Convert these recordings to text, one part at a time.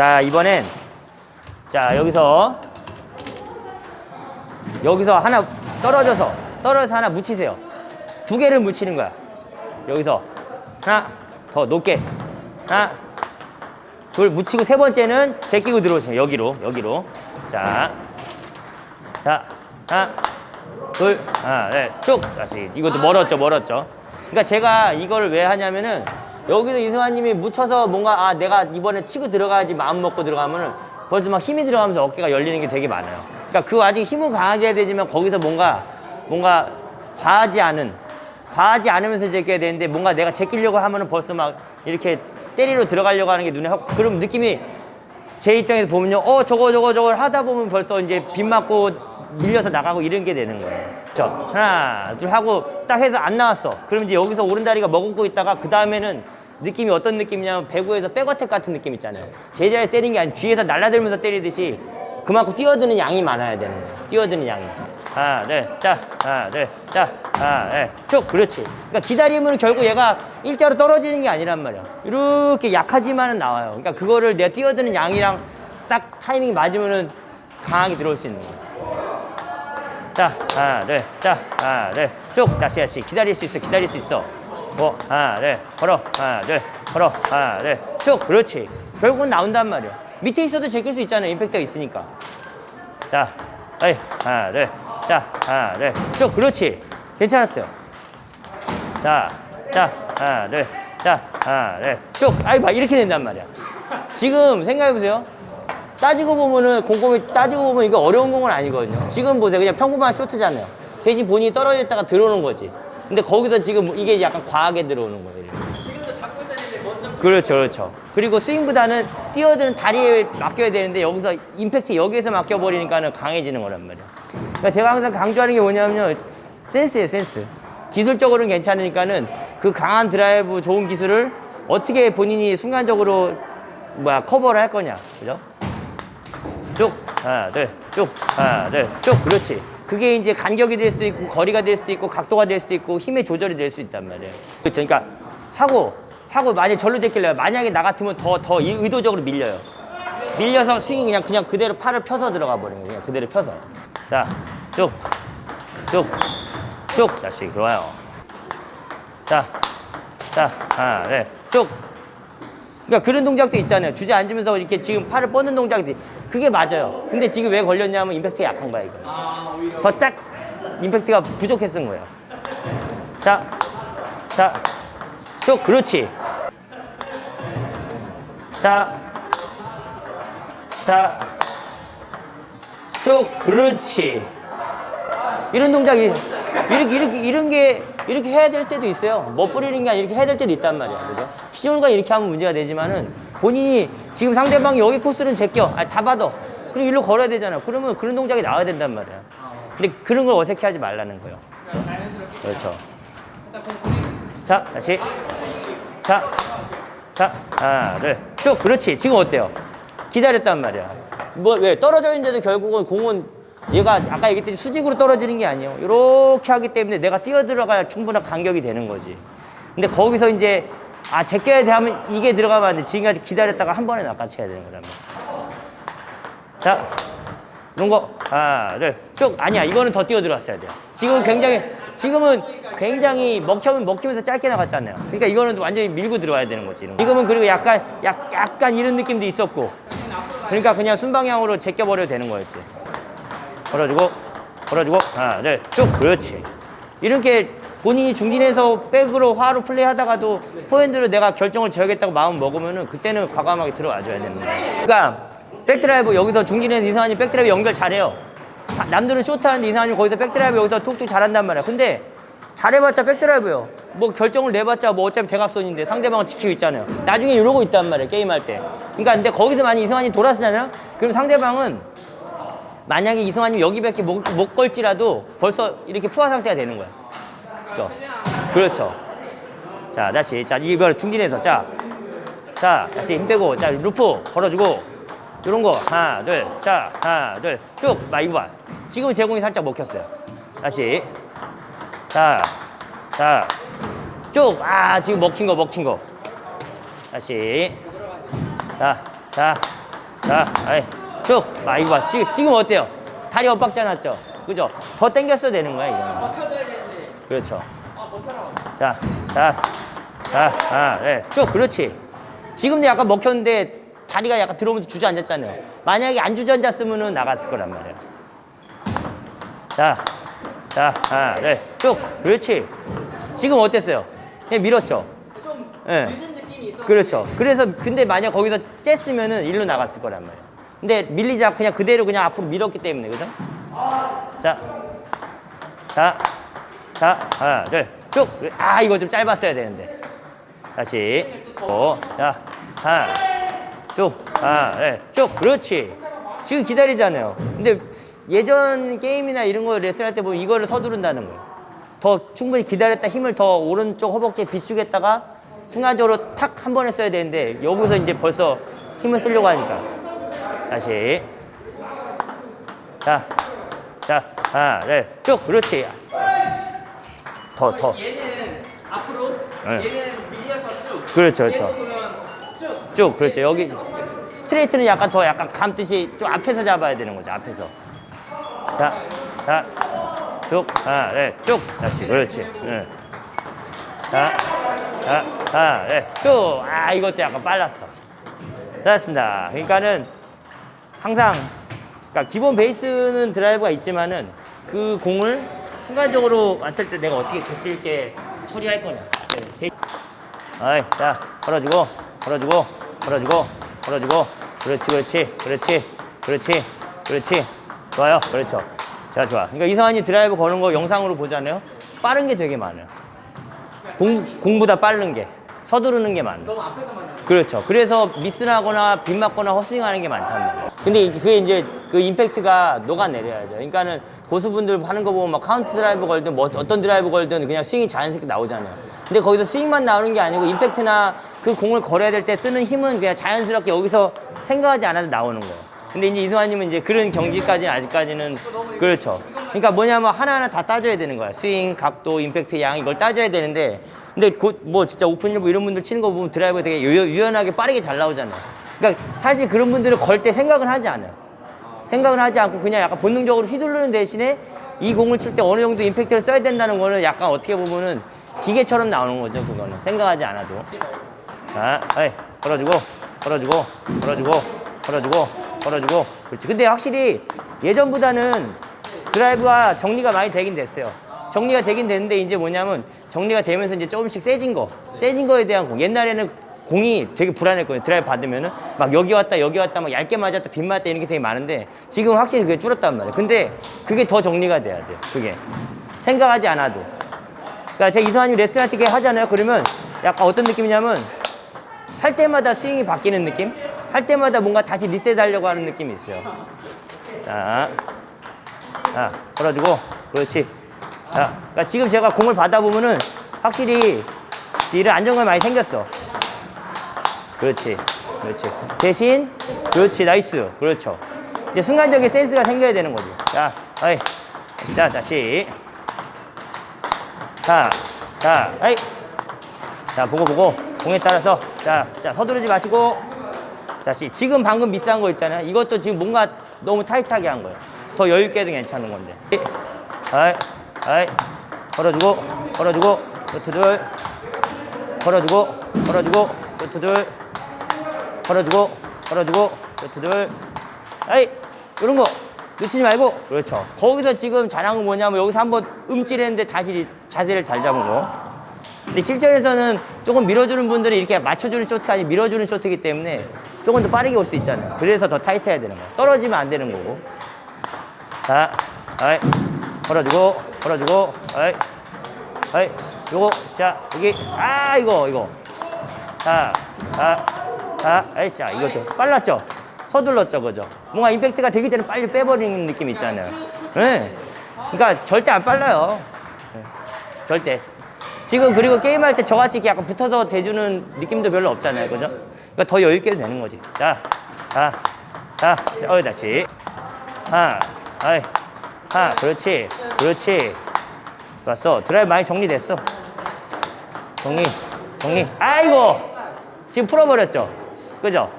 자, 이번엔 자, 여기서 여기서 하나 떨어져서 떨어져서 하나 묻히세요. 두 개를 묻히는 거야. 여기서 하나 더 높게 하나 둘 묻히고 세 번째는 제끼고 들어오세요. 여기로 여기로 자, 자 하나 둘 하나 넷쭉 다시 이것도 멀었죠 멀었죠. 그러니까 제가 이걸 왜 하냐면은 여기서 이승환님이 묻혀서 뭔가 아 내가 이번에 치고 들어가야지 마음 먹고 들어가면은 벌써 막 힘이 들어가면서 어깨가 열리는 게 되게 많아요. 그러니까 그 아직 힘을 강하게 해야 되지만 거기서 뭔가 뭔가 과하지 않은 과하지 않으면서 제껴야 되는데 뭔가 내가 제끼려고 하면은 벌써 막 이렇게 때리러 들어가려고 하는 게 눈에 확 그럼 느낌이 제 입장에서 보면요. 어 저거 저거 저걸 하다 보면 벌써 이제 빗 맞고 밀려서 나가고 이런 게 되는 거예요. 저 하나 둘 하고 딱 해서 안 나왔어. 그럼 이제 여기서 오른 다리가 머금고 있다가 그 다음에는 느낌이 어떤 느낌이냐면 배구에서 백어택 같은 느낌 있잖아요. 제자리에 때리는 게 아니라 뒤에서 날아들면서 때리듯이 그만큼 뛰어드는 양이 많아야 되는 거예요. 뛰어드는 양이. 하나 둘 자 하나 둘 자 하나 둘 쭉 그렇지. 그러니까 기다리면 결국 얘가 일자로 떨어지는 게 아니란 말이야. 이렇게 약하지만은 나와요. 그러니까 그거를 내가 뛰어드는 양이랑 딱 타이밍이 맞으면은 강하게 들어올 수 있는 거야 자, 하나, 둘, 자, 하나, 둘, 쭉, 다시, 다시, 기다릴 수 있어, 기다릴 수 있어. 뭐, 하나, 둘, 걸어, 하나, 둘, 걸어, 하나, 둘, 쭉, 그렇지. 결국은 나온단 말이야. 밑에 있어도 제낄 수 있잖아, 임팩트가 있으니까. 자, 어이, 하나, 둘, 자, 하나, 둘, 쭉, 그렇지. 괜찮았어요. 자, 자, 하나, 둘, 자, 하나, 둘, 쭉. 아이, 봐, 이렇게 된단 말이야. 지금 생각해보세요. 따지고 보면은 곰곰이 따지고 보면 이거 어려운 공은 아니거든요. 지금 보세요. 그냥 평범한 쇼트잖아요. 대신 본인이 떨어졌다가 들어오는 거지. 근데 거기서 지금 이게 약간 과하게 들어오는 거예요. 지금도 잡고 있었는데 먼저 그렇죠, 그렇죠. 그리고 스윙보다는 뛰어드는 다리에 맡겨야 되는데 여기서 임팩트 여기에서 맡겨버리니까는 강해지는 거란 말이야. 그러니까 제가 항상 강조하는 게 뭐냐면요. 센스예요, 센스. 기술적으로는 괜찮으니까는 그 강한 드라이브 좋은 기술을 어떻게 본인이 순간적으로 뭐야 커버를 할 거냐, 그죠? 쭉 하나 둘 쭉 하나 둘 쭉 그렇지 그게 이제 간격이 될 수도 있고 거리가 될 수도 있고 각도가 될 수도 있고 힘의 조절이 될 수 있단 말이에요. 그렇죠. 그러니까 하고 하고 만약에 절로 제끼려요 만약에 나 같으면 더 더 의도적으로 밀려요. 밀려서 스윙이 그냥 그냥 그대로 팔을 펴서 들어가 버리는 거예요. 그냥 그대로 펴서. 자 쭉 쭉 쭉. 다시 좋아요. 자 자 하나 둘쭉. 그러니까 그런 동작도 있잖아요. 주저앉으면서 이렇게 지금 팔을 뻗는 동작이 그게 맞아요. 근데 지금 왜 걸렸냐면 임팩트가 약한 거야 이거. 아 오히려 더 짝 임팩트가 부족했은 거예요. 자, 자, 쭉 그렇지. 자, 자, 쭉 그렇지. 이런 동작이 이렇게 이렇게 이런 게 이렇게 해야 될 때도 있어요. 뭐 뿌리는 게 아니라 이렇게 해야 될 때도 있단 말이야, 그죠? 시즌과 이렇게 하면 문제가 되지만은 본인이 지금 상대방이 여기 코스는 제껴, 아니, 다 받아. 그리고 일로 걸어야 되잖아. 그러면 그런 동작이 나와야 된단 말이야. 근데 그런 걸 어색해 하지 말라는 거예요. 그렇죠. 자, 다시. 자, 자, 하나, 둘, 쭉. 그렇지. 지금 어때요? 기다렸단 말이야. 뭐, 왜? 떨어져 있는데도 결국은 공은 얘가 아까 얘기했듯이 수직으로 떨어지는 게 아니에요. 이렇게 하기 때문에 내가 뛰어 들어가야 충분한 간격이 되는 거지. 근데 거기서 이제, 아, 제껴야 돼 하면 이게 들어가면 안 돼. 지금까지 기다렸다가 한 번에 낚아채야 되는 말이야. 자, 이런 거 하나 둘 쭉. 아니야 이거는 더 뛰어 들어왔어야 돼요. 지금은 굉장히 지금은 굉장히 먹히면 먹히면서 짧게 나갔잖아요? 그러니까 이거는 완전히 밀고 들어와야 되는 거지 이런 거. 지금은 그리고 약간 약, 약간 이런 느낌도 있었고. 그러니까 그냥 순방향으로 제껴 버려도 되는 거였지. 걸어주고 걸어주고. 하나 둘 쭉. 그렇지. 이렇게 본인이 중진에서 백으로 화로 플레이하다가도 포핸드로 내가 결정을 지어야겠다고 마음 먹으면은 그때는 과감하게 들어와줘야 거야 그러니까 백드라이브 여기서 중진에서 이상한이 백드라이브 연결 잘해요. 다- 남들은 쇼트하는데 이상한이 거기서 백드라이브 여기서 툭툭 잘한단 말이야. 근데 잘해봤자 백드라이브요. 뭐 결정을 내봤자 뭐 어차피 대각선인데 상대방은 지키고 있잖아요. 나중에 이러고 있단 말이야 게임할 때. 그러니까 근데 거기서 만약 이승환이 돌아서잖아. 그럼 상대방은 만약에 이승환이 여기밖에 못, 못 걸지라도 벌써 이렇게 포화 상태가 되는 거야. 그렇죠. 그렇죠. 자 다시 자 이걸 중진에서 자. 자 다시 힘 빼고 자 루프 걸어주고 이런 거 하나 둘 자 하나 둘 쭉 막 이거 봐 지금 제공이 살짝 먹혔어요 다시 자 자 쭉 아 지금 먹힌 거 먹힌 거 다시 자 자 자, 아이, 쭉. 아, 이거 봐. 지금, 지금 어때요? 다리 엇박자 났죠? 그죠? 더 당겼어야 되는 거야, 이거는. 그렇죠. 아. 자, 자, 자, 아, 네. 쭉, 그렇지. 지금도 약간 먹혔는데 다리가 약간 들어오면서 주저앉았잖아요. 만약에 안 주저앉았으면 나갔을 거란 말이에요. 자, 자, 아, 네. 쭉, 그렇지. 지금 어땠어요? 그냥 밀었죠? 좀 예. 늦은 느낌이 있었는데. 그렇죠. 그래서 근데 만약 거기서 쬐으면은 일로 나갔을 거란 말이에요. 근데 밀리지 않고 그냥 그대로 그냥 앞으로 밀었기 때문에 그죠? 자, 자, 자, 하나, 둘, 쭉. 아 이거 좀 짧았어야 되는데. 다시. 오, 자, 하나, 쭉, 하나, 네, 쭉. 그렇지. 지금 기다리잖아요. 근데 예전 게임이나 이런 거 레슨할 때 보면 이거를 서두른다는 거예요. 더 충분히 기다렸다 힘을 더 오른쪽 허벅지에 비추겠다가 순간적으로 탁 한 번에 써야 되는데 여기서 이제 벌써 힘을 쓰려고 하니까 다시 자, 자, 하나, 네, 쭉, 그렇지. 더, 더, 얘는 앞으로, 네. 얘는 밀려서 쭉. 그렇죠, 그렇죠. 쭉. 쭉, 그렇죠. 여기 스트레이트는 약간 더 약간 감듯이 좀 앞에서 잡아야 되는 거죠, 앞에서. 자, 자, 쭉, 하나, 네, 쭉, 다시, 그렇지. 네. 자, 자, 하나, 네, 쭉. 아, 이것도 약간 빨랐어. 됐습니다. 그러니까는 항상 그러니까 기본 베이스는 드라이브가 있지만은 그 공을 순간적으로 왔을 때 내가 어떻게 재치 있게 처리할 거냐. 네, 아이, 자, 걸어주고, 걸어주고, 걸어주고, 걸어주고, 그렇지, 그렇지, 그렇지, 그렇지, 그렇지, 좋아요, 그렇죠. 자, 좋아. 그러니까 이성환이 드라이브 거는 거 영상으로 보잖아요. 빠른 게 되게 많아요. 공, 공보다 빠른 게, 서두르는 게 많아요. 너무 앞에서 만나는 그렇죠. 그래서 미스나거나 빗 맞거나 헛스윙하는 게 많단 말이에요. 근데 이- 그게 이제 그 임팩트가 녹아내려야죠. 그러니까는 고수분들 하는 거 보면 막 카운트 드라이브 걸든 뭐 어떤 드라이브 걸든 그냥 스윙이 자연스럽게 나오잖아요. 근데 거기서 스윙만 나오는 게 아니고 임팩트나 그 공을 걸어야 될 때 쓰는 힘은 그냥 자연스럽게 여기서 생각하지 않아도 나오는 거예요. 근데 이제 이승환님은 이제 그런 경지까지는 아직까지는 그렇죠. 그러니까 뭐냐면 하나하나 다 따져야 되는 거야. 스윙, 각도, 임팩트, 양 이걸 따져야 되는데 근데 곧 뭐 진짜 오픈 일부 이런 분들 치는 거 보면 드라이브 되게 유, 유연하게 빠르게 잘 나오잖아요. 그러니까 사실 그런 분들은 걸 때 생각은 하지 않아요. 생각은 하지 않고 그냥 약간 본능적으로 휘두르는 대신에 이 공을 칠 때 어느 정도 임팩트를 써야 된다는 거는 약간 어떻게 보면은 기계처럼 나오는 거죠. 그거는 생각하지 않아도. 자, 어이, 걸어주고, 걸어주고, 걸어주고, 걸어주고, 걸어주고. 그렇지. 근데 확실히 예전보다는 드라이브가 정리가 많이 되긴 됐어요. 정리가 되긴 됐는데 이제 뭐냐면 정리가 되면서 이제 조금씩 세진 거, 세진 거에 대한 공. 옛날에는 공이 되게 불안했거든요. 드라이브 받으면은 막 여기 왔다 여기 왔다 막 얇게 맞았다 빗 맞았다 이런 게 되게 많은데 지금 확실히 그게 줄었단 말이에요. 근데 그게 더 정리가 돼야 돼요. 그게 생각하지 않아도. 그러니까 제가 이성환님 레슨 할 때 하잖아요. 그러면 약간 어떤 느낌이냐면 할 때마다 스윙이 바뀌는 느낌? 할 때마다 뭔가 다시 리셋하려고 하는 느낌이 있어요. 자, 자, 걸어주고, 그렇지. 자, 그러니까 지금 제가 공을 받아보면은 확실히 이런 안정감이 많이 생겼어. 그렇지, 그렇지. 대신, 그렇지, 나이스, 그렇죠. 이제 순간적인 센스가 생겨야 되는 거지. 자, 어이, 자, 다시. 자, 자, 아이. 자, 보고 보고 공에 따라서 자, 자 서두르지 마시고 다시 지금 방금 미스한 거 있잖아요. 이것도 지금 뭔가 너무 타이트하게 한 거예요. 더 여유 있게 해도 괜찮은 건데. 아이, 아이, 걸어주고, 걸어주고, 루트 둘, 걸어주고, 걸어주고, 루트 둘, 걸어주고, 걸어주고, 둘, 아이, 이런 거 놓치지 말고, 그렇죠. 거기서 지금 잘한 건 뭐냐면 여기서 한번 음질했는데 다시 자세를 잘 잡은 거. 근데 실전에서는 조금 밀어주는 분들이 이렇게 맞춰주는 쇼트가 아니라 밀어주는 쇼트이기 때문에 조금 더 빠르게 올 수 있잖아요. 그래서 더 타이트해야 되는 거예요. 떨어지면 안 되는 거고. 자, 아이, 걸어주고, 걸어주고, 아이, 아이, 요거, 자, 여기, 아, 이거, 이거. 자, 자, 자, 아이씨, 이것도 빨랐죠? 서둘렀죠, 그죠? 뭔가 임팩트가 되기 전에 빨리 빼버리는 느낌 있잖아요. 네. 그러니까 절대 안 빨라요. 네. 절대. 지금 그리고 게임할 때 저같이 약간 붙어서 대주는 느낌도 별로 없잖아요. 그죠? 그러니까 더 여유 있게 해도 되는 거지. 자, 자, 자, 어, 다시. 하나, 아이, 하나, 그렇지, 그렇지. 좋았어. 드라이브 많이 정리됐어. 정리, 정리. 아이고! 지금 풀어버렸죠? 그죠?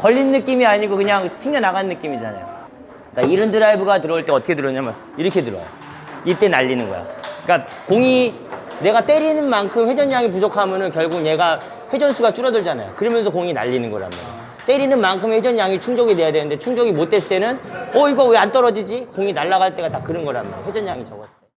걸린 느낌이 아니고 그냥 튕겨나간 느낌이잖아요. 그러니까 이른 드라이브가 들어올 때 어떻게 들어오냐면 이렇게 들어와요. 이때 날리는 거야. 그러니까 공이 내가 때리는 만큼 회전량이 부족하면은 결국 얘가 회전수가 줄어들잖아요. 그러면서 공이 날리는 거란 말이에요. 때리는 만큼 회전량이 충족이 돼야 되는데 충족이 못 됐을 때는 어 이거 왜 안 떨어지지? 공이 날아갈 때가 다 그런 거란 말이에요. 회전량이 때.